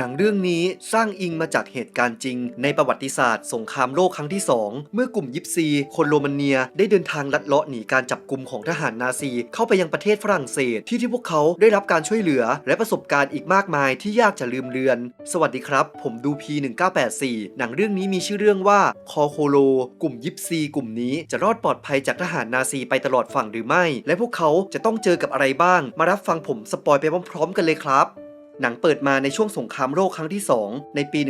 หนังเรื่องนี้สร้างอิงมาจากเหตุการณ์จริง ในประวัติศาสตร์สงครามโลกครั้งที่ 2 เมื่อกลุ่มยิปซีคนโรมาเนียได้เดินทางลัดเลาะหนีการจับกลุ่มของทหารนาซี เข้าไปยังประเทศฝรั่งเศสที่ที่พวกเขาได้รับการช่วยเหลือ และประสบการณ์อีกมากมายที่ยากจะลืมเลือน สวัสดีครับ ผมดู P1984 หนังเรื่องนี้มีชื่อเรื่องว่าคอโคโล กลุ่มยิปซี กลุ่มนี้จะรอดปลอดภัยจากทหารนาซีไปตลอดฝั่งหรือไม่ และพวกเขาจะต้องเจอกับอะไรบ้าง มารับฟังผมสปอยไปพร้อมๆ กันเลยครับ หนังเปิดมาในช่วงสงครามโลกครั้งที่ 2 ในปี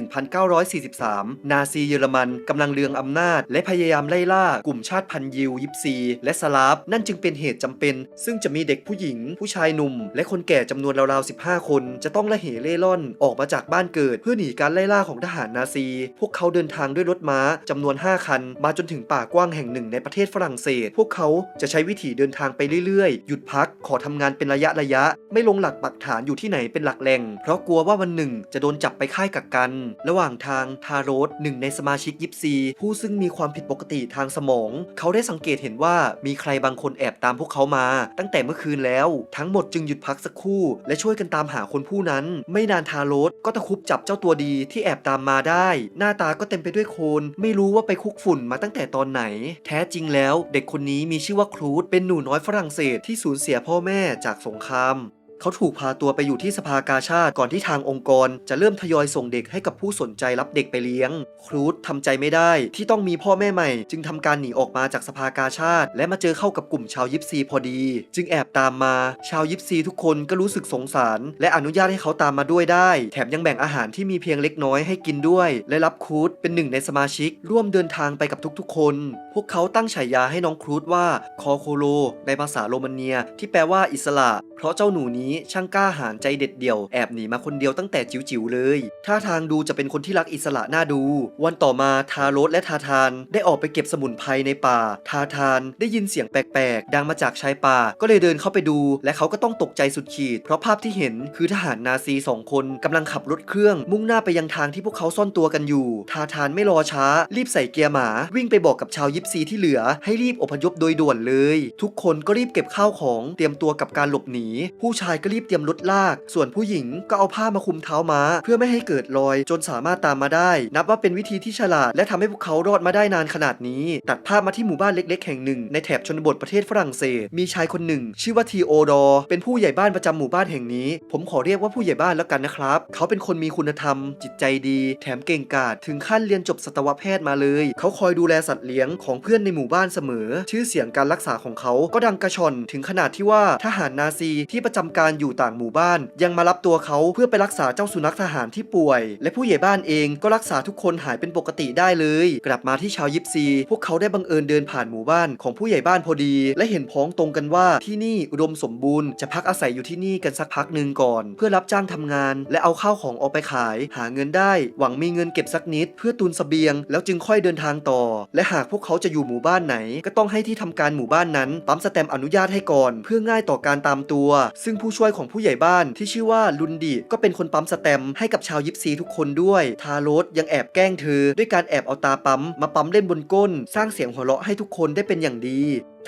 1943 นาซีเยอรมันกำลังเลืองอำนาจ และพยายามไล่ล่ากลุ่มชาติพันธุ์ยิว ยิปซี และสลาฟ นั่นจึงเป็นเหตุจำเป็น ซึ่งจะมีเด็กผู้หญิง ผู้ชายหนุ่ม และคนแก่จำนวนราวๆ 15 คน จะต้องละเหเล่ร่อนออกมาจากบ้านเกิด เพื่อหนีการไล่ล่าของทหารนาซี พวกเขาเดินทางด้วยรถม้าจำนวน 5 คัน มาจนถึงป่ากว้างแห่งหนึ่งในประเทศฝรั่งเศส พวกเขาจะใช้วิธีเดินทางไปเรื่อยๆ หยุดพัก ขอทำงานเป็นระยะระยะ ไม่ลงหลักปักฐานอยู่ที่ไหนเป็นหลักแหล่ง เพราะกลัวว่าวันหนึ่งจะโดนจับไปค่ายกักกัน ระหว่างทางทาโรสหนึ่งในสมาชิกยิปซี ผู้ซึ่งมีความผิดปกติทางสมอง เขาได้สังเกตเห็นว่ามีใครบางคนแอบตามพวกเขามา ตั้งแต่เมื่อคืนแล้ว ทั้งหมดจึงหยุดพักสักครู่ และช่วยกันตามหาคนผู้นั้น ไม่นานทาโรสก็ตะครุบจับเจ้าตัวดีที่แอบตามมาได้ หน้าตาก็เต็มไปด้วยโคลนไม่รู้ว่าไปคุกฝุ่นมาตั้งแต่ตอนไหน แท้จริงแล้ว เด็กคนนี้มีชื่อว่าครูดเป็นหนูน้อยฝรั่งเศสที่สูญเสียพ่อแม่จากสงคราม เขาถูกพาตัวไปอยู่ที่สภากาชาติก่อนที่ทางองค์กร จะเริ่มทยอยส่งเด็กให้กับผู้สนใจรับเด็กไปเลี้ยง ครูดทำใจไม่ได้ที่ต้องมีพ่อแม่ใหม่ จึงทำการหนีออกมาจากสภากาชาติ และมาเจอเข้ากับกลุ่มชาวยิปซีพอดี จึงแอบตามมา ชาวยิปซีทุกคนก็รู้สึกสงสาร และอนุญาตให้เขาตามมาด้วยได้ แถมยังแบ่งอาหารที่มีเพียงเล็กน้อยให้กินด้วย และรับครูดเป็นหนึ่งในสมาชิก ร่วมเดินทางไปกับทุกๆ คน พวกเขาตั้งฉายาให้น้องครูดว่าคอโคโลในภาษาโรมาเนีย ที่แปลว่าอิสระ เพราะเจ้าหนูนี้ช่างกล้าหาญใจเด็ดเดี่ยวแอบหนีมาคนเดียวตั้งแต่จิ๋วๆเลยท่าทางดูจะเป็นคนที่รักอิสระน่าดู วันต่อมาทาโรสและทาทาน ได้ออกไปเก็บสมุนไพรในป่า ทาทานได้ยินเสียงแปลกๆ ดังมาจากชายป่า ก็เลยเดินเข้าไปดู และเขาก็ต้องตกใจสุดขีด เพราะภาพที่เห็นคือทหารนาซีสองคนกำลังขับรถเครื่อง มุ่งหน้าไปยังทางที่พวกเขาซ่อนตัวกันอยู่ ทาทานไม่รอช้า รีบใส่เกียร์หมา วิ่งไปบอกกับชาวยิปซีที่เหลือ ให้รีบอพยพโดยด่วนเลย ทุกคนก็รีบเก็บข้าวของเตรียมตัวกับการหลบหนี ผู้ชายก็รีบเตรียมรถลาก ส่วนผู้หญิงก็เอาผ้ามาคุมเท้าม้า เพื่อไม่ให้เกิดรอย จนสามารถตามมาได้ นับว่าเป็นวิธีที่ฉลาด และทำให้พวกเขารอดมาได้นานขนาดนี้ ตัดภาพมาที่หมู่บ้านเล็ก ๆ แห่งหนึ่ง ในแถบชนบทประเทศฝรั่งเศส มีชายคนหนึ่ง ชื่อว่าทีโอดอร์เป็นผู้ใหญ่บ้านประจำหมู่บ้านแห่งนี้ ผมขอเรียกว่าผู้ใหญ่บ้านแล้วกันนะครับ เขาเป็นคนมีคุณธรรม จิตใจดี แถมเก่งกาจถึงขั้นเรียนจบสัตวแพทย์มาเลย เขาคอยดูแลสัตว์เลี้ยงของเพื่อนในหมู่บ้านเสมอ ชื่อเสียงการรักษาของเขาก็ดังกระชอนถึงขนาดที่ว่าทหารนาซีที่ประจำการอยู่ต่างหมู่บ้าน ยังมารับตัวเขาเพื่อไปรักษาเจ้าสุนัขทหารที่ป่วย และผู้ใหญ่บ้านเองก็รักษาทุกคนหายเป็นปกติได้เลย กลับมาที่ชาวยิปซี พวกเขาได้บังเอิญเดินผ่านหมู่บ้านของผู้ใหญ่บ้านพอดี และเห็นพ้องตรงกันว่าที่นี่อุดมสมบูรณ์จะพักอาศัยอยู่ที่นี่กันสักพักหนึ่งก่อน เพื่อรับจ้างทำงาน และเอาข้าวของออกไปขาย หาเงินได้ หวังมีเงินเก็บสักนิด เพื่อตุนเสบียง แล้วจึงค่อยเดินทางต่อ และหากพวกเขาจะอยู่หมู่บ้านไหน ก็ต้องให้ที่ทำการหมู่บ้านนั้นปั๊มสแตมป์อนุญาตให้ก่อน เพื่อง่ายต่อการตามตัว ซึ่งผู้ช่วยของผู้ใหญ่บ้านที่ชื่อว่าลุนดิก็เป็นคนปั๊มสแตมให้กับชาวยิปซีทุกคนด้วย ทาโรสยังแอบแกล้งเธอ ด้วยการแอบเอาตาปั๊มมาปั๊มเล่นบนก้น สร้างเสียงหัวเราะให้ทุกคนได้เป็นอย่างดี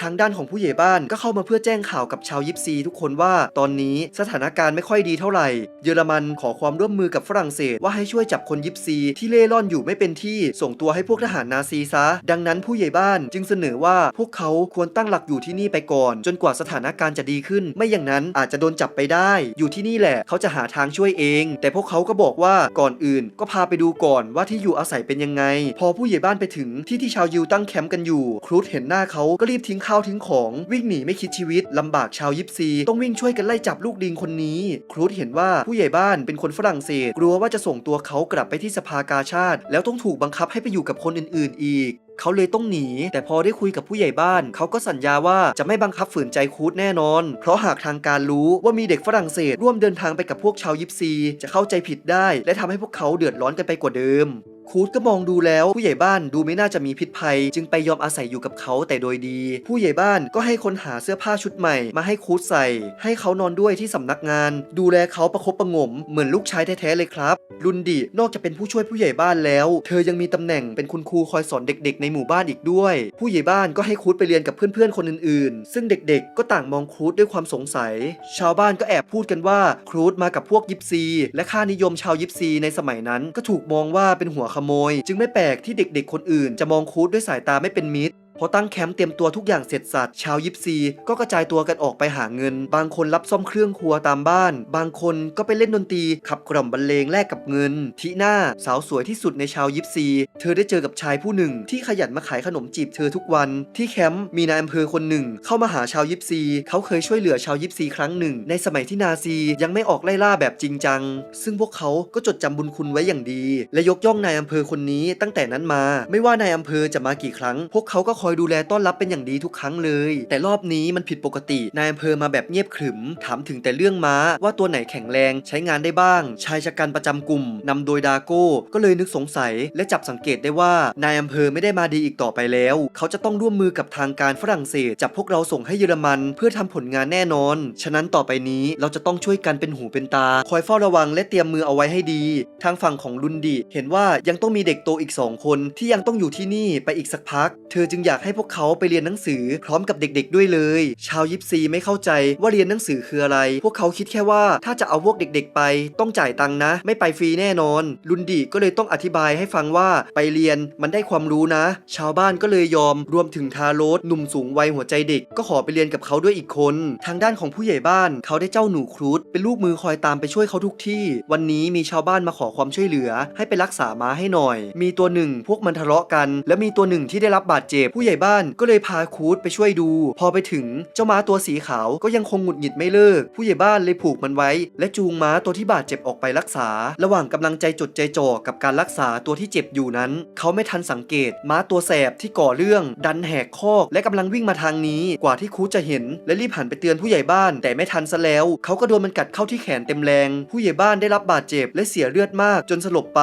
ทางด้านของผู้ใหญ่บ้านก็เข้ามาเพื่อแจ้งข่าวกับชาวยิปซีทุกคนว่าตอนนี้สถานการณ์ไม่ค่อยดีเท่าไหร่ เยอรมันขอความร่วมมือกับฝรั่งเศสว่าให้ช่วยจับคนยิปซีที่เล่ร่อนอยู่ไม่เป็นที่ส่งตัวให้พวกทหารนาซีซะ ดังนั้นผู้ใหญ่บ้านจึงเสนอว่าพวกเขาควรตั้งหลักอยู่ที่นี่ไปก่อน จนกว่าสถานการณ์จะดีขึ้น ไม่อย่างนั้นอาจจะโดนจับไปได้ อยู่ที่นี่แหละเขาจะหาทางช่วยเอง แต่พวกเขาก็บอกว่าก่อนอื่น ก็พาไปดูก่อนว่าที่อยู่อาศัยเป็นยังไง พอผู้ใหญ่บ้านไปถึงที่ที่ชาวยิวตั้งแคมป์กันอยู่ ครูดเห็นหน้าเขาก็รีบทิ้งข้าวทิ้งของวิ่งหนีไม่คิดชีวิตลำบากชาวยิปซี ต้องวิ่งช่วยกันไล่จับลูกลิงคนนี้ ครูดเห็นว่าผู้ใหญ่บ้านเป็นคนฝรั่งเศส กลัวว่าจะส่งตัวเขากลับไปที่สภากาชาติ แล้วต้องถูกบังคับให้ไปอยู่กับคนอื่น ๆ อีกเขาเลยต้องหนี แต่พอได้คุยกับผู้ใหญ่บ้าน เขาก็สัญญาว่าจะไม่บังคับฝืนใจคูดแน่นอน เพราะหากทางการรู้ว่ามีเด็กฝรั่งเศสร่วมเดินทางไปกับพวกชาวยิปซี จะเข้าใจผิดได้ และทำให้พวกเขาเดือดร้อนกันไปกว่าเดิม ครูดก็มองดูแล้วผู้ใหญ่บ้านดูไม่น่าจะมีพิษภัย จึงไปยอมอาศัยอยู่กับเขาแต่โดยดี ผู้ใหญ่บ้านก็ให้คนหาเสื้อผ้าชุดใหม่มาให้ครูดใส่ ให้เขานอนด้วยที่สำนักงาน ดูแลเขาประคบประงมเหมือนลูกชายแท้ๆเลยครับลุนดินอกจากเป็นผู้ช่วยผู้ใหญ่บ้านแล้ว เธอยังมีตำแหน่งเป็นคุณครูคอยสอนเด็ก ๆ ในหมู่บ้านอีกด้วย ผู้ใหญ่บ้านก็ให้ครูดไปเรียนกับเพื่อนๆคนอื่นๆ ซึ่งเด็กๆ ก็ต่างมองครูดด้วยความสงสัย ชาวบ้านก็แอบพูดกันว่าครูดมากับพวกยิปซี และค่านิยมชาวยิปซีในสมัยนั้นก็ถูกมองว่าเป็นหัวขโมย จึงไม่แปลกที่เด็กๆ คนอื่น จะมองคูดด้วยสายตาไม่เป็นมิตร พอตั้งแคมป์เตรียมตัวทุกอย่างเสร็จสับชาวยิปซีก็กระจายตัวกันออกไปหาเงิน บางคนรับซ่อมเครื่องครัวตามบ้าน บางคนก็ไปเล่นดนตรีขับกล่อมบรรเลงแลกกับเงินทีหน่าสาวสวยที่สุดในชาวยิปซี เธอได้เจอกับชายผู้หนึ่ง ที่ขยันมาขายขนมจีบเธอทุกวัน ที่แคมป์มีนายอำเภอคนหนึ่ง เข้ามาหาชาวยิปซี เขาเคยช่วยเหลือชาวยิปซีครั้งหนึ่ง ในสมัยที่นาซียังไม่ออกไล่ล่าแบบจริงจัง ซึ่งพวกเขาก็จดจำบุญคุณไว้อย่างดี และยกย่องนายอำเภอคนนี้ตั้งแต่นั้นมา ไม่ว่านายอำเภอจะมากี่ครั้ง พวกเขาก็คอยอยดูแลต้อนรับเป็นอย่างดีทุกครั้งเลย แต่รอบนี้มันผิดปกตินายอำเภอมาแบบเงียบขรึม ถามถึงแต่เรื่องม้าว่าตัวไหนแข็งแรงใช้งานได้บ้าง ชายชะกันประจำกลุ่มนำโดยดาโก้ก็เลยนึกสงสัย และจับสังเกตได้ว่านายอำเภอไม่ได้มาดีอีกต่อไปแล้ว เขาจะต้องร่วมมือกับทางการฝรั่งเศสจับพวกเราส่งให้เยอรมัน เพื่อทำผลงานแน่นอน ฉะนั้นต่อไปนี้เราจะต้องช่วยกันเป็นหูเป็นตา คอยเฝ้าระวังและเตรียมมือเอาไว้ให้ดี ทางฝั่งของลุนดิเห็นว่ายังต้องมีเด็กโตอีกสองคนที่ยังต้องอยู่ที่นี่ไปอีกสักพัก เธอจึงอยากให้พวกเขาไปเรียนหนังสือพร้อมกับเด็กๆด้วยเลย ชาวยิปซีไม่เข้าใจว่าเรียนหนังสือคืออะไร พวกเขาคิดแค่ว่าถ้าจะเอาพวกเด็กๆ ไปต้องจ่ายตังค์นะ ไม่ไปฟรีแน่นอน ลุนดิก็เลยต้องอธิบายให้ฟังว่าไปเรียนมันได้ความรู้นะ ชาวบ้านก็เลยยอมรวมถึงทาโรสหนุ่มสูงวัยหัวใจเด็ก ก็ขอไปเรียนกับเขาด้วยอีกคน ทางด้านของผู้ใหญ่บ้านเขาได้เจ้าหนูครูดเป็นลูกมือคอยตามไปช่วยเขาทุกที่ วันนี้มีชาวบ้านมาขอความช่วยเหลือ ให้ไปรักษาม้าให้หน่อย มีตัวหนึ่งพวกมันทะเลาะกัน และมีตัวหนึ่งที่ได้รับบาดเจ็บผู้ใหญ่บ้านก็เลยพาคูดไปช่วยดู พอไปถึงเจ้าม้าตัวสีขาวก็ยังคงหงุดหงิดไม่เลิก ผู้ใหญ่บ้านเลยผูกมันไว้ และจูงม้าตัวที่บาดเจ็บออกไปรักษา ระหว่างกำลังใจจดใจจ่อกับการรักษาตัวที่เจ็บอยู่นั้น เขาไม่ทันสังเกต ม้าตัวแสบที่ก่อเรื่อง ดันแหกคอก และกำลังวิ่งมาทางนี้กว่าที่ครูจะเห็น และรีบหันไปเตือนผู้ใหญ่บ้าน แต่ไม่ทันซะแล้ว เขาก็โดนมันกัดเข้าที่แขนเต็มแรง ผู้ใหญ่บ้านได้รับบาดเจ็บและเสียเลือดมากจนสลบไป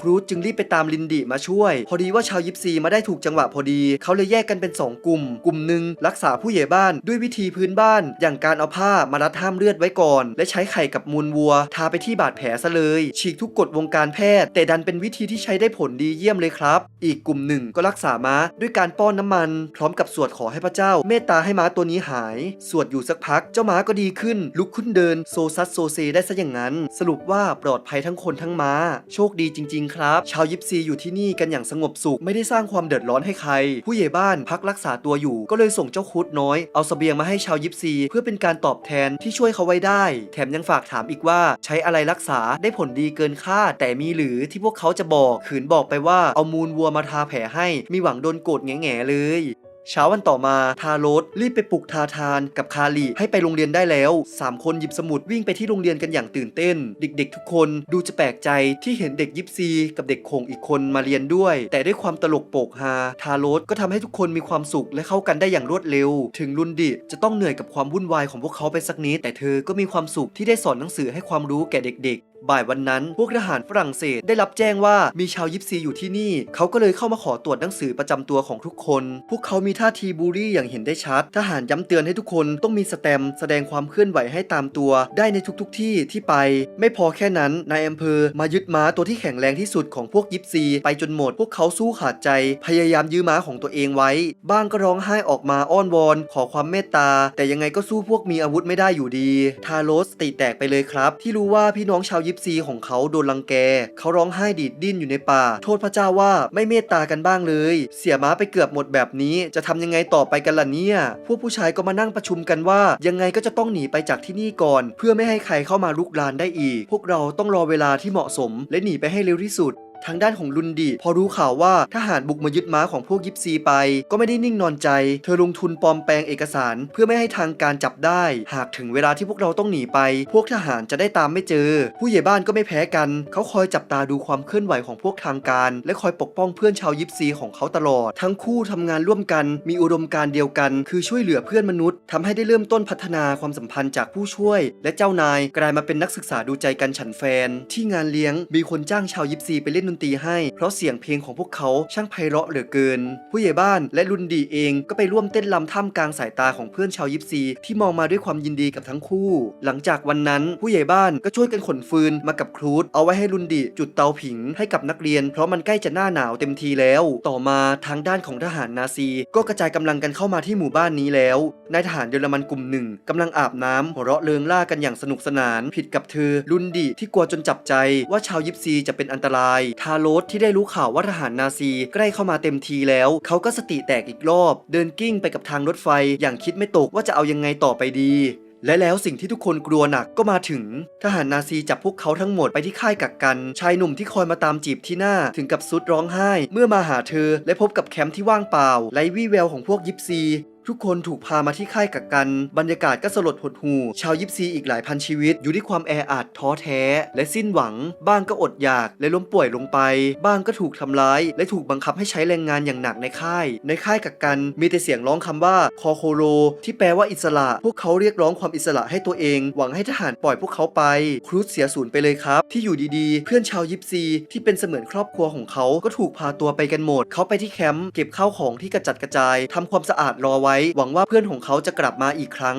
ครูจึงรีบไปตามลินดิมาช่วย พอดีว่าชาวยิปซีมาได้ถูกจังหวะพอดี เขาเลยแยกกันเป็น 2 กลุ่ม กลุ่มหนึ่งรักษาผู้ใหญ่บ้านด้วยวิธีพื้นบ้าน อย่างการเอาผ้ามารัดห้ามเลือดไว้ก่อน และใช้ไข่กับมูลวัว ทาไปที่บาดแผลซะเลย ฉีกทุกกฎวงการแพทย์ แต่ดันเป็นวิธีที่ใช้ได้ผลดีเยี่ยมเลยครับ อีกกลุ่มหนึ่งก็รักษาม้าด้วยการป้อนน้ำมัน พร้อมกับสวดขอให้พระเจ้า เมตตาให้ม้าตัวนี้หาย สวดอยู่สักพัก เจ้าม้าก็ดีขึ้น ลุกขึ้นเดินโซซัสโซเซได้ซะอย่างนั้น สรุปว่าปลอดภัยทั้งคนทั้งม้า โชคดีจริง ๆครับ ชาวยิปซีอยู่ที่นี่กันอย่างสงบสุข ไม่ได้สร้างความเดือดร้อนให้ใคร ผู้ใหญ่บ้านพักรักษาตัวอยู่ ก็เลยส่งเจ้าคุดน้อย เอาสเสบียงมาให้ชาวยิปซี เพื่อเป็นการตอบแทนที่ช่วยเขาไว้ได้ แถมยังฝากถามอีกว่าใช้อะไรรักษาได้ผลดีเกินคาดแต่มีหรือที่พวกเขาจะบอกขืนบอกไปว่าเอามูลวัวมาทาแผลให้ มีหวังโดนโกรธแง่ๆเลย เช้าวันต่อมาทาโรสรีบไปปลุกทาทานกับคาลีให้ไปโรงเรียนได้แล้ว 3 คนหยิบสมุดวิ่งไปที่โรงเรียนกันอย่างตื่นเต้น เด็กๆ ทุกคนดูจะแปลกใจที่เห็นเด็กยิปซี กับเด็กโขงอีกคนมาเรียนด้วย แต่ด้วยความตลกโปกฮาทาโรสก็ทำให้ทุกคนมีความสุขและเข้ากันได้อย่างรวดเร็ว ถึงลุนดิจะต้องเหนื่อยกับความวุ่นวายของพวกเขาไปสักนิดแต่เธอก็มีความสุขที่ได้สอนหนังสือให้ความรู้แก่เด็กๆ บ่ายวันนั้น พวกทหารฝรั่งเศสได้รับแจ้งว่ามีชาวยิปซีอยู่ที่นี่ เขาก็เลยเข้ามาขอตรวจหนังสือประจำตัวของทุกคน พวกเขามีท่าทีบูลลี่อย่างเห็นได้ชัด ทหารย้ำเตือนให้ทุกคนต้องมีสแตมแสดงความเคลื่อนไหวให้ตามตัว ได้ในทุกๆทที่ที่ไป ไม่พอแค่นั้นนายอำเภอมายึดม้าตัวที่แข็งแรงที่สุดของพวกยิปซีไปจนหมด พวกเขาสู้ขาดใจ พยายามยื้อม้าของตัวเองไว้ บ้างก็ร้องไห้ออกมาอ้อนวอน ขอความเมตตา แต่ยังไงก็สู้พวกมีอาวุธไม่ได้อยู่ดี ทาโรสติแตกไปเลยครับ ที่รู้ว่าพี่น้องชาวยิปซีของเขาโดนลังแก เขาร้องไห้ดีดดิ้นอยู่ในป่า โทษพระเจ้าว่าไม่เมตตากันบ้างเลย เสียม้าไปเกือบหมดแบบนี้ จะทำยังไงต่อไปกันล่ะเนี่ย พวกผู้ชายก็มานั่งประชุมกันว่า ยังไงก็จะต้องหนีไปจากที่นี่ก่อน เพื่อไม่ให้ใครเข้ามาลุกลานได้อีก พวกเราต้องรอเวลาที่เหมาะสม และหนีไปให้เร็วที่สุด ทางด้านของลุนดีพอรู้ข่าวว่าทหารบุกมายึดม้าของพวกยิปซีไป ก็ไม่ได้นิ่งนอนใจ เธอลงทุนปลอมแปลงเอกสาร เพื่อไม่ให้ทางการจับได้ หากถึงเวลาที่พวกเราต้องหนีไป พวกทหารจะได้ตามไม่เจอ ผู้ใหญ่บ้านก็ไม่แพ้กัน เขาคอยจับตาดูความเคลื่อนไหวของพวกทางการ และคอยปกป้องเพื่อนชาวยิปซีของเขาตลอด ทั้งคู่ทำงานร่วมกัน มีอุดมการเดียวกัน คือช่วยเหลือเพื่อนมนุษย์ทำให้ได้เริ่มต้นพัฒนาความสัมพันธ์จากผู้ช่วย และเจ้านายกลายมาเป็นนักศึกษาดูใจกันฉันแฟน ที่งานเลี้ยงมีคนจ้างชาวยิปซีไปเล่นนตรีให้ เพราะเสียงเพลงของพวกเขาช่างไพเราะเหลือเกิน ผู้ใหญ่บ้านและลุนดีเองก็ไปร่วมเต้นรำท่ามกลางสายตาของเพื่อนชาวยิปซี ที่มองมาด้วยความยินดีกับทั้งคู่ หลังจากวันนั้นผู้ใหญ่บ้านก็ช่วยกันขนฟืนมากับครูดเอาไว้ให้ลุนดีจุดเตาผิงให้กับนักเรียน เพราะมันใกล้จะหน้าหนาวเต็มทีแล้ว ต่อมาทางด้านของทหารนาซี ก็กระจายกำลังกันเข้ามาที่หมู่บ้านนี้แล้วนายทหารเยอรมันกลุ่มหนึ่งกำลังอาบน้ำหัวเราะเริงล่ากันอย่างสนุกสนาน ผิดกับเธอลุนดีที่กลัวจนจับใจว่าชาวยิปซีจะเป็นอันตรายทาโรสที่ได้รู้ข่าวว่าทหารนาซีใกล้เข้ามาเต็มทีแล้ว เขาก็สติแตกอีกรอบ เดินกิ้งไปกับทางรถไฟ อย่างคิดไม่ตกว่าจะเอายังไงต่อไปดี และแล้วสิ่งที่ทุกคนกลัวหนักก็มาถึง ทหารนาซีจับพวกเขาทั้งหมดไปที่ค่ายกักกัน ชายหนุ่มที่คอยมาตามจีบที่หน้าถึงกับสุดร้องไห้ เมื่อมาหาเธอ และพบกับแคมป์ที่ว่างเปล่าไร้วี่แววของพวกยิปซี ทุกคนถูกพามาที่ค่ายกักกัน บรรยากาศก็สลดหดหู่ชาวยิปซีอีกหลายพันชีวิต อยู่ที่ความแออัดท้อแท้ และสิ้นหวัง บ้างก็อดอยากและล้มป่วยลงไป บ้างก็ถูกทำร้าย และถูกบังคับให้ใช้แรงงานอย่างหนักในค่าย ในค่ายกักกันมีแต่เสียงร้องคำว่าคอโคโรที่แปลว่าอิสระ พวกเขาเรียกร้องความอิสระให้ตัวเอง หวังให้ทหารปล่อยพวกเขาไป ครูซเสียศูนย์ไปเลยครับ ที่อยู่ดีๆ เพื่อนชาวยิปซีที่เป็นเสมือนครอบครัวของเขาก็ถูกพาตัวไปกันหมด เขาไปที่แคมป์เก็บข้าวของที่กระจัดกระจายทำความสะอาดรอไว้หวังว่าเพื่อนของเขาจะกลับมาอีกครั้ง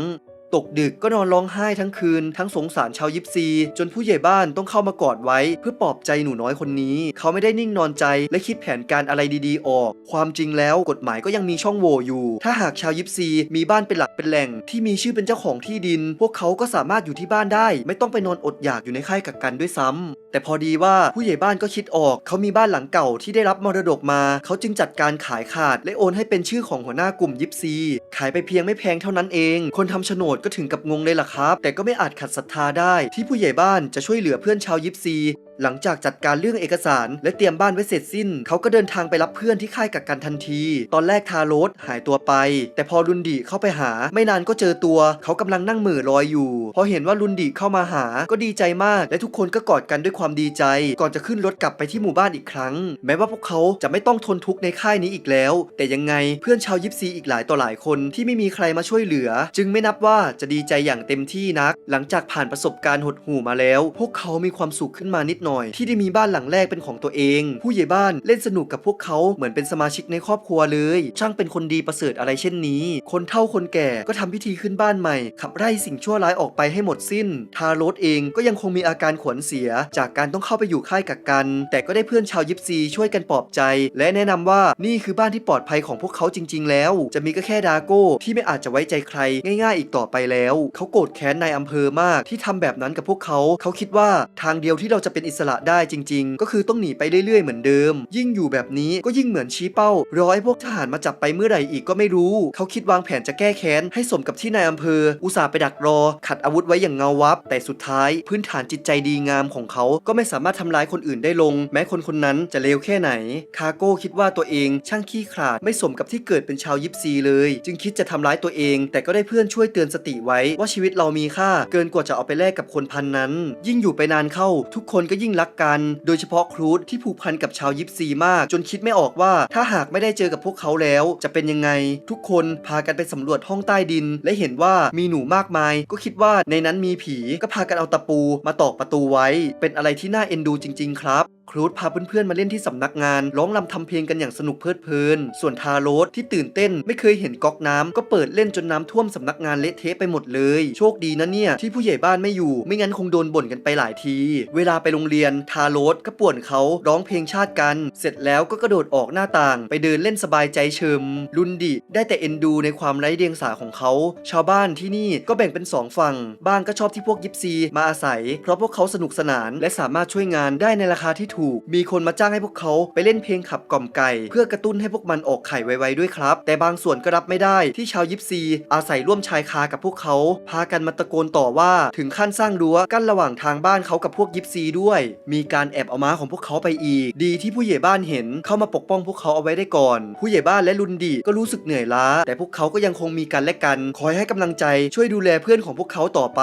ตกดึกก็นอนร้องไห้ทั้งคืน ทั้งสงสารชาวยิปซี จนผู้ใหญ่บ้านต้องเข้ามากอดไว้ เพื่อปลอบใจหนูน้อยคนนี้ เขาไม่ได้นิ่งนอนใจ และคิดแผนการอะไรดีๆ ออก ความจริงแล้วกฎหมายก็ยังมีช่องโหว่อยู่ ถ้าหากชาวยิปซีมีบ้านเป็นหลักเป็นแหล่ง ที่มีชื่อเป็นเจ้าของที่ดิน พวกเขาก็สามารถอยู่ที่บ้านได้ ไม่ต้องไปนอนอดอยากอยู่ในค่ายกักกันด้วยซ้ำแต่พอดีว่าผู้ใหญ่บ้านก็คิดออก เขามีบ้านหลังเก่าที่ได้รับมรดกมา เขาจึงจัดการขายขาด และโอนให้เป็นชื่อของหัวหน้ากลุ่มยิปซี ขายไปเพียงไม่แพงเท่านั้นเอง คนทำโฉนดก็ถึงกับงงเลยล่ะครับ แต่ก็ไม่อาจขัดศรัทธาได้ที่ผู้ใหญ่บ้านจะช่วยเหลือเพื่อนชาวยิปซี หลังจากจัดการเรื่องเอกสาร และเตรียมบ้านไว้เสร็จสิ้น เขาก็เดินทางไปรับเพื่อนที่ค่ายกักกันทันที ตอนแรกทาโรสหายตัวไป แต่พอรุนดีเข้าไปหา ไม่นานก็เจอตัว เขากำลังนั่งเหม่อลอยอยู่ พอเห็นว่ารุนดีเข้ามาหาก็ดีใจมาก และทุกคนก็กอดกันด้วยความดีใจ ก่อนจะขึ้นรถกลับไปที่หมู่บ้านอีกครั้ง แม้ว่าพวกเขาจะไม่ต้องทนทุกข์ในค่ายนี้อีกแล้ว แต่ยังไงเพื่อนชาวยิปซีอีกหลายต่อหลายคนที่ไม่มีใครมาช่วยเหลือ จึงไม่นับว่าจะดีใจอย่างเต็มที่นัก หลังจากผ่านประสบการณ์หดหู่มาแล้ว พวกเขามีความสุขขึ้นมานิดหน่อยที่ได้มีบ้านหลังแรกเป็นของตัวเอง ผู้ใหญ่บ้านเล่นสนุกกับพวกเขาเหมือนเป็นสมาชิกในครอบครัวเลย ช่างเป็นคนดีประเสริฐอะไรเช่นนี้ คนเฒ่าคนแก่ก็ทำพิธีขึ้นบ้านใหม่ ขับไล่สิ่งชั่วร้ายออกไปให้หมดสิ้น ทารสเองก็ยังคงมีอาการขวัญเสีย จากการต้องเข้าไปอยู่ค่ายกักกัน แต่ก็ได้เพื่อนชาวยิปซีช่วยกันปลอบใจ และแนะนำว่านี่คือบ้านที่ปลอดภัยของพวกเขาจริง ๆ แล้ว จะมีก็แค่ดาโก้ที่ไม่อาจจะไว้ใจใคร ง่าย ๆ อีกต่อไปแล้ว เขาโกรธแค้นนายอำเภอมากที่ทำแบบนั้นกับพวกเขา เขาคิดว่าทางเดียวที่เราจะเป็นอิสระได้จริง ๆ ก็คือต้องหนีไปเรื่อยๆเหมือนเดิม ยิ่งอยู่แบบนี้ก็ยิ่งเหมือนชี้เป้า รอให้พวกทหารมาจับไปเมื่อไหร่อีกก็ไม่รู้ เขาคิดวางแผนจะแก้แค้น ให้สมกับที่นายอำเภอ อุตส่าห์ไปดักรอ ขัดอาวุธไว้อย่างเงาวับ แต่สุดท้ายพื้นฐานจิตใจดีงามของเขา ก็ไม่สามารถทำร้ายคนอื่นได้ลง แม้คนคนนั้นจะเลวแค่ไหน คาโก้คิดว่าตัวเองช่างขี้ขลาดไม่สมกับที่เกิดเป็นชาวยิปซีเลย จึงคิดจะทำร้ายตัวเอง แต่ก็ได้เพื่อนช่วยเตือนสติไว้ว่าชีวิตเรามีค่า เกินกว่าจะเอาไปแลกกับคนพันนั้น ยิ่งอยู่ไปนานเข้า ทุกคนก็ยิ่งรักกัน โดยเฉพาะครูดที่ผูกพันกับชาวยิปซีมาก จนคิดไม่ออกว่าถ้าหากไม่ได้เจอกับพวกเขาแล้ว จะเป็นยังไง ทุกคนพากันไปสำรวจห้องใต้ดิน และเห็นว่ามีหนูมากมาย ก็คิดว่าในนั้นมีผีก็พากันเอาตะปูมาตอกประตูไว้ เป็นอะไรที่น่าเอ็นดูจริง ๆ ครับ ครูดพาเพื่อนๆมาเล่นที่สำนักงานร้องรำทำเพลงกันอย่างสนุกเพลิดเพลิน ส่วนทาโรสที่ตื่นเต้นไม่เคยเห็นก๊อกน้ำก็เปิดเล่นจนน้ำท่วมสำนักงานเละเทะไปหมดเลย โชคดีนะเนี่ยที่ผู้ใหญ่บ้านไม่อยู่ ไม่งั้นคงโดนบ่นกันไปหลายที เวลาไปโรงเรียนทาโรสก็ป่วนเขาร้องเพลงชาติกัน เสร็จแล้วก็กระโดดออกหน้าต่าง ไปเดินเล่นสบายใจเชิมลุนดิได้แต่เอ็นดูในความไร้เดียงสาของเขา ชาวบ้านที่นี่ก็แบ่งเป็นสองฝั่ง บ้างก็ชอบที่พวกยิปซีมาอาศัย เพราะพวกเขาสนุกสนานและสามารถช่วยงานได้ในราคาที่ถูกมีคนมาจ้างให้พวกเขาไปเล่นเพลงขับกล่อมไก่ เพื่อกระตุ้นให้พวกมันออกไข่ไวๆด้วยครับ แต่บางส่วนก็รับไม่ได้ที่ชาวยิปซี อาศัยร่วมชายคากับพวกเขา พากันมาตะโกนต่อว่าถึงขั้นสร้างรั้วกั้นระหว่างทางบ้านเขากับพวกยิปซีด้วย มีการแอบเอาม้าของพวกเขาไปอีก ดีที่ผู้ใหญ่บ้านเห็นเข้ามาปกป้องพวกเขาเอาไว้ได้ก่อน ผู้ใหญ่บ้านและลุนดีก็รู้สึกเหนื่อยล้า แต่พวกเขาก็ยังคงมีกันและกัน คอยให้กำลังใจช่วยดูแลเพื่อนของพวกเขาต่อไป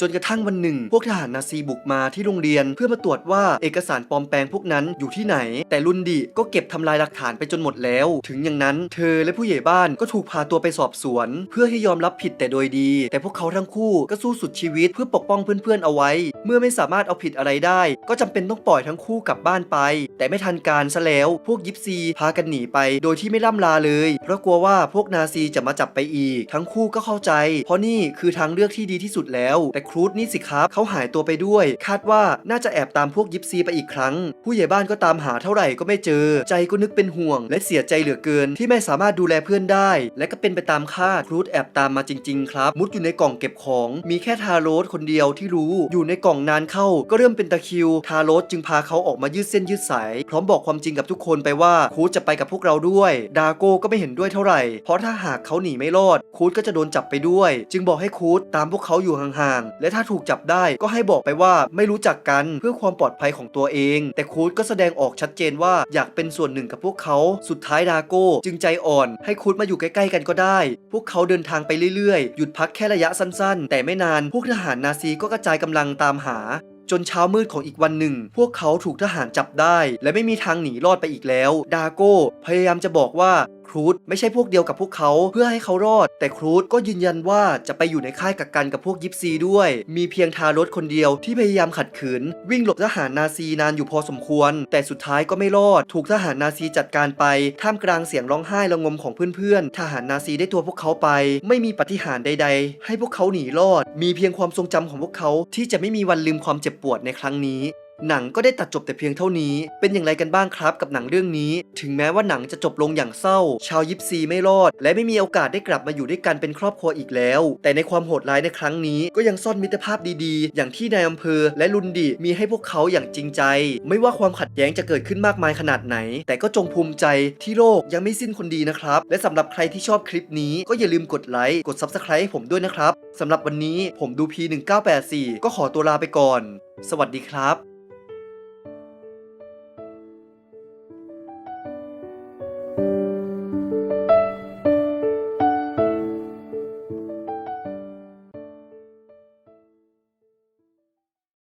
จนกระทั่งวันหนึ่ง พวกทหารนาซีบุกมาที่โรงเรียน เพื่อมาตรวจว่าเอกสารปลอมแปลงพวกนั้นอยู่ที่ไหน แต่ลุนดิก็เก็บทำลายหลักฐานไปจนหมดแล้ว ถึงอย่างนั้น เธอและผู้ใหญ่บ้านก็ถูกพาตัวไปสอบสวน เพื่อให้ยอมรับผิดแต่โดยดี แต่พวกเขาทั้งคู่ก็สู้สุดชีวิตเพื่อปกป้องเพื่อนๆเอาไว้ เมื่อไม่สามารถเอาผิดอะไรได้ ก็จำเป็นต้องปล่อยทั้งคู่กลับบ้านไป แต่ไม่ทันการซะแล้ว พวกยิปซีพากันหนีไป โดยที่ไม่ล่ำลาเลย เพราะกลัวว่าพวกนาซีจะมาจับไปอีก ทั้งคู่ก็เข้าใจ เพราะนี่คือทางเลือกที่ดีที่สุดแล้ว แต่ครูดนี่สิครับเขาหายตัวไปด้วย คาดว่าน่าจะแอบตามพวกยิปซีไปอีกครั้ง ผู้ใหญ่บ้านก็ตามหาเท่าไหร่ก็ไม่เจอ ใจก็นึกเป็นห่วง และเสียใจเหลือเกิน ที่ไม่สามารถดูแลเพื่อนได้ และก็เป็นไปตามคาดครูดแอบตามมาจริงๆ ครับ มุดอยู่ในกล่องเก็บของ มีแค่ทาโรสคนเดียวที่รู้ อยู่ในกล่องนานเข้า ก็เริ่มเป็นตะคิว ทาโรสจึงพาเขาออกมายืดเส้นยืดสาย พร้อมบอกความจริงกับทุกคนไปว่าครูดจะไปกับพวกเราด้วย ดาโก้ก็ไม่เห็นด้วยเท่าไหร่ เพราะถ้าหากเขาหนีไม่รอดครูดก็จะโดนจับไปด้วย จึงบอกให้ครูดตามพวกเขาอยู่ห่างๆและถ้าถูกจับได้ก็ให้บอกไปว่าไม่รู้จักกันเพื่อความปลอดภัยของตัวเอง แต่คูดก็แสดงออกชัดเจนว่าอยากเป็นส่วนหนึ่งกับพวกเขาสุดท้ายดาโก้จึงใจอ่อน ให้คูดมาอยู่ใกล้ๆกันก็ได้ พวกเขาเดินทางไปเรื่อยๆ หยุดพักแค่ระยะสั้นๆ แต่ไม่นานพวกทหารนาซีก็กระจายกำลังตามหาจนเช้ามืดของอีกวันหนึ่ง พวกเขาถูกทหารจับได้ และไม่มีทางหนีรอดไปอีกแล้ว ดาโก้พยายามจะบอกว่า ครูดไม่ใช่พวกเดียวกับพวกเขาเพื่อให้เขารอด แต่ครูดก็ยืนยันว่าจะไปอยู่ในค่ายกักกันกับพวกยิปซีด้วย มีเพียงทารถคนเดียวที่พยายามขัดขืน วิ่งหลบทหารนาซีนานอยู่พอสมควร แต่สุดท้ายก็ไม่รอด ถูกทหารนาซีจัดการไป ท่ามกลางเสียงร้องไห้ระงมของเพื่อนๆ ทหารนาซีได้ตัวพวกเขาไป ไม่มีปฏิหารใด ๆ ให้พวกเขาหนีรอด มีเพียงความทรงจำของพวกเขาที่จะไม่มีวันลืมความเจ็บปวดในครั้งนี้ หนังก็ได้ตัดจบแต่เพียงเท่านี้ เป็นอย่างไรกันบ้างครับกับหนังเรื่องนี้ ถึงแม้ว่าหนังจะจบลงอย่างเศร้า ชาวยิปซีไม่รอด และไม่มีโอกาสได้กลับมาอยู่ด้วยกันเป็นครอบครัวอีกแล้ว แต่ในความโหดร้ายในครั้งนี้ก็ยังซ่อนมิตรภาพดีๆ อย่างที่นายอำเภอและลุนดิมีให้พวกเขาอย่างจริงใจ ไม่ว่าความขัดแย้งจะเกิดขึ้นมากมายขนาดไหน แต่ก็จงภูมิใจที่โลกยังไม่สิ้นคนดีนะครับ และสำหรับใครที่ชอบคลิปนี้ก็อย่าลืมกดไลค์กด Subscribe ให้ผมด้วยนะครับสำหรับวันนี้ผมดู P1984 ก็ขอตัวลาไปก่อน สวัสดีครับ